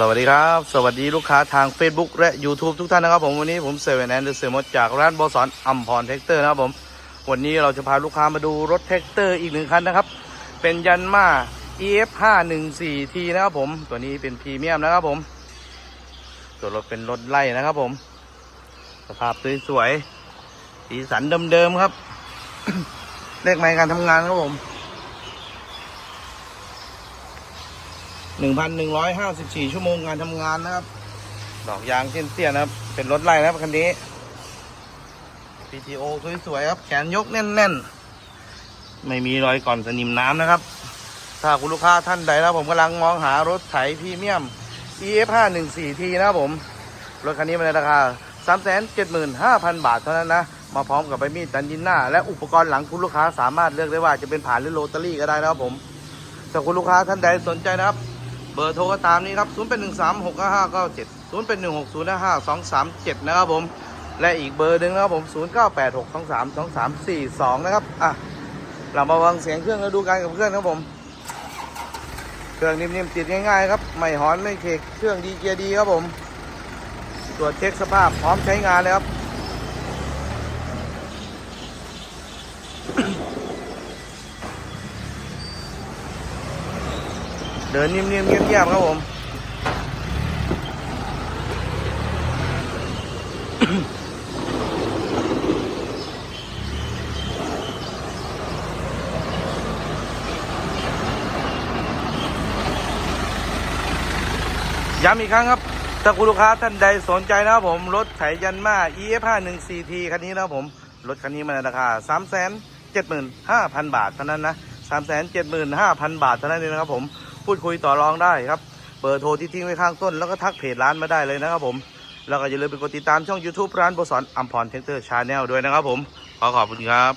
สวัสดีครับ สวัสดีลูกค้าทาง Facebook และ YouTube ทุกท่านนะครับผมวันนี้ผมเซเว่นแอนเดอร์เซมดจากร้านบอสอนอัมพรแท็กเตอร์นะครับผม วันนี้เราจะพาลูกค้ามาดูรถแท็กเตอร์อีกหนึ่งคันนะครับ เป็นยันมา EF 5 1 4 T นะครับผม ตัวนี้เป็นพรีเมียมนะครับผม ตัวรถเป็นรถไล่นะครับผม สภาพสวยๆสีสันเดิมๆครับเลขไมล์การทำงานครับผม 1,154 ชั่วโมงการทำงานนะครับ ดอกยางเส้นเตี้ยนะครับ เป็นรถไล่นะครับคันนี้ PTO สวยๆครับ แขนยกแน่นๆ ไม่มีรอยก่อนสนิมน้ำนะครับ ถ้าคุณลูกค้าท่านใดนะผมกำลังมองหารถไถพรีเมียม EF 5 1 4 T นะครับผม รถคันนี้มันในราคา 375,000 บาทเท่านั้นนะ มาพร้อมกับใบมีดตันดินหน้า และอุปกรณ์หลังคุณลูกค้าสามารถเลือกได้ว่าจะเป็นผ่านหรือโรตารี่ก็ได้นะครับผมถ้าคุณลูกค้าท่านใดสนใจนะครับ บอร์โทรก็ตามนี้ครับ0เป็น1 3 6 5 5 9 7 0เป็น1 6 0 5 5 2 3 7 นะครับผม และอีกเบอร์หนึ่งนะครับผม 0 9 8 6 2 3 2 3 4 2 นะครับ อะ เรามาฟังเสียงเครื่องแล้วดูการกับเครื่องครับผม เครื่องนิ่มๆติดง่ายๆครับ ไม่หอนไม่เคกเครื่องดีเกียร์ดีครับผม ตรวจเช็คสภาพพร้อมใช้งานเลยครับ เดินนิ่มๆเงียบๆครับผม ย้ำอีกครั้งครับ ถ้าคุณลูกค้าท่านใดสนใจนะครับผม รถไถยันมา EF 5 1 4 T คันนี้นะครับผม รถคันนี้มันในราคา 3 7 5 0 0 0 บาทเท่านั้นนะ3 7 5 0 0 0 บาทเท่านั้นเองนะครับผม พูดคุยต่อรองได้ครับเบอร์โทรที่ทิ้งไว้ข้างต้นแล้วก็ทักเพจร้านมาได้เลยนะครับผม แล้วก็อย่าลืมไปกดติดตามช่อง YouTube ร้านบสอนอัมพรเทนเตอร์ชาแนลด้วยนะครับผม ขอขอบคุณครับ